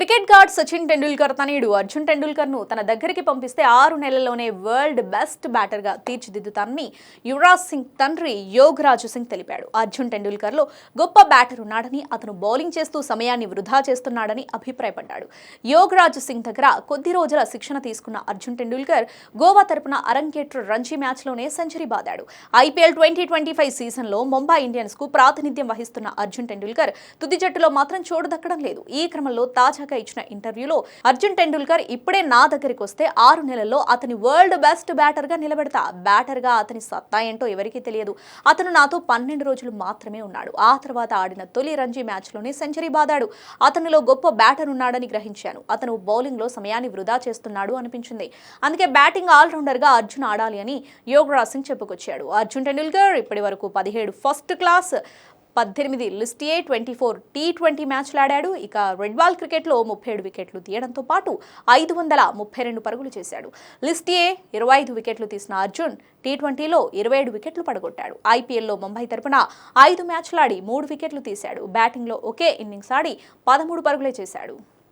Cricket God Sachin Tendulkar తనయుడు అర్జున్ టెండూల్కర్ను తన దగ్గరికి పంపిస్తే ఆరు నెలల్లోనే వరల్డ్ బెస్ట్ బ్యాటర్గా తీర్చిదిద్దుతానని యువరాజ్ సింగ్ తండ్రి యోగరాజు సింగ్ తెలిపాడు. అర్జున్ టెండూల్కర్లో గొప్ప బ్యాటర్ ఉన్నాడని అతను బౌలింగ్ చేస్తూ సమయాన్ని వృధా చేస్తున్నాడని అభిప్రాయపడ్డాడు. యోగరాజు సింగ్ దగ్గర కొద్ది రోజుల శిక్షణ తీసుకున్న అర్జున్ టెండూల్కర్ గోవా తరపున అరంగేట్రు రంజీ మ్యాచ్లోనే సెంచరీ బాదాడు. ఐపీఎల్ ట్వంటీ ట్వంటీ ఫైవ్ సీజన్లో ముంబై ఇండియన్స్కు ప్రాతినిధ్యం వహిస్తున్న అర్జున్ టెండూల్కర్ తుది జట్టులో మాత్రం చోటు దక్కడం లేదు. ఈ క్రమంలో తాజా తాజాగా ఇచ్చిన ఇంటర్వ్యూలో అర్జున్ టెండూల్కర్ ఇప్పుడే నా దగ్గరికి వస్తే ఆరు నెలల్లో అతని వరల్డ్ బెస్ట్ బ్యాటర్గా నిలబెడతా. బ్యాటర్గా అతని సత్తా ఏంటో ఎవరికీ తెలియదు. అతను నాతో పన్నెండు రోజులు మాత్రమే ఉన్నాడు. ఆ తర్వాత ఆడిన తొలి రంజీ మ్యాచ్లోనే సెంచరీ బాదాడు. అతనిలో గొప్ప బ్యాటర్ ఉన్నాడని గ్రహించాను. అతను బౌలింగ్లో సమయాన్ని వృధా చేస్తున్నాడు అనిపించింది. అందుకే బ్యాటింగ్ ఆల్రౌండర్గా అర్జున్ ఆడాలి అని యోగరాజ్ సింగ్ చెప్పుకొచ్చాడు. అర్జున్ టెండూల్కర్ ఇప్పటి వరకు పదిహేడు ఫస్ట్ క్లాస్ పద్దెనిమిది list A twenty four T twenty మ్యాచ్లు ఆడాడు ఇక రెడ్ బాల్ క్రికెట్లో ముప్పై ఏడు వికెట్లు తీయడంతో పాటు ఐదు వందల ముప్పై రెండు పరుగులు చేశాడు. లిస్ట్ ఏ ఇరవై ఐదు వికెట్లు తీసిన అర్జున్ టీ ట్వంటీలో ఇరవై ఏడు వికెట్లు పడగొట్టాడు. ఐపీఎల్లో ముంబై తరపున ఐదు మ్యాచ్లు ఆడి మూడు వికెట్లు తీశాడు. బ్యాటింగ్లో ఒకే ఇన్నింగ్స్ ఆడి పదమూడు పరుగులే చేశాడు.